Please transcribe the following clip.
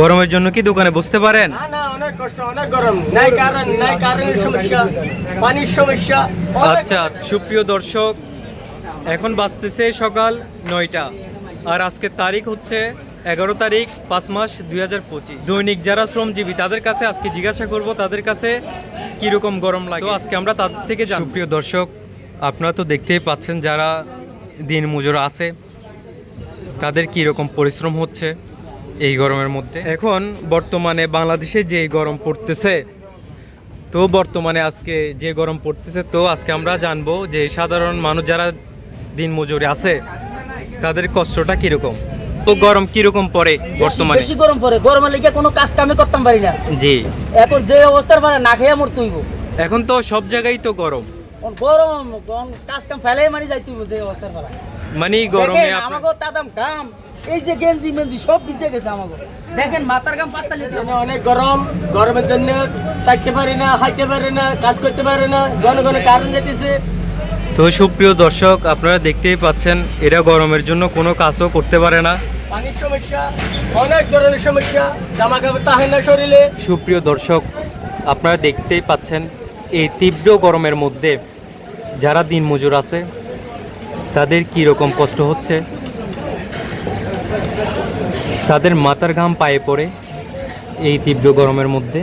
গরমের জন্য কি দোকানে বসতে পারেন? না না অনেক কষ্ট অনেক গরম। নাই কারণ নাই কারণের সমস্যা পানির সমস্যা আচ্ছা সুপ্রিয় দর্শক এখন বাজতেছে সকাল নয়টা। আর আজকের তারিখ হচ্ছে এগারো তারিখ পাঁচ মাস দুই হাজার পঁচিশ। দৈনিক যারা শ্রমজীবী তাদের কাছে আজকে জিজ্ঞাসা করব তাদের কাছে কীরকম গরম লাগে? তো আজকে আমরা তাদের থেকে জানব। সুপ্রিয় দর্শক আপনারা তো দেখতেই পাচ্ছেন যারা দিন মজুর আছে তাদের কীরকম পরিশ্রম হচ্ছে। এই গরমের মধ্যে। এখন বর্তমানে বাংলাদেশে যে গরম পড়তেছে তো বর্তমানে আজকে যে গরম পড়তেছে তো আজকে আমরা জানব যে সাধারণ মানুষ যারা দিন মজুরি আছে তাদের কষ্টটা কীরকম? তো গরম কীরকম পড়ে বর্তমানে? বেশি গরম পড়ে। গরমের লেগে কোনো কাজ কামে করতাম পারি না। জি। এখন যে অবস্থার মানে না খেয়ে মর তুইব এখন তো সব জায়গায় তো গরম। গরম গরম কাজ কাম ফেলে মারি যাই তুইব যে অবস্থার মানে গরমে আমাকে তাদাম কাম এই যে গেঞ্জি মেঞ্জি সব ভিজে গেছে আমাকে দেখেন মাথার লিতে এখানে অনেক গরম গরমের জন্য থাকতে পারি না খাইতে পারি না কাজ করতে পারি না ঘন ঘন কারণ যেতেছে। তো সুপ্রিয় দর্শক আপনারা দেখতেই পাচ্ছেন এরা গরমের জন্য কোনো কাজও করতে পারে না। পানির সমস্যা অনেক ধরনের সমস্যা জামা কাপড় তাহে না শরীরে। সুপ্রিয় দর্শক আপনারা দেখতেই পাচ্ছেন এই তীব্র গরমের মধ্যে যারা দিন মজুর আছে তাদের কি রকম কষ্ট হচ্ছে? তাদের মাথার ঘাম পায়ে পড়ে এই তীব্র গরমের মধ্যে।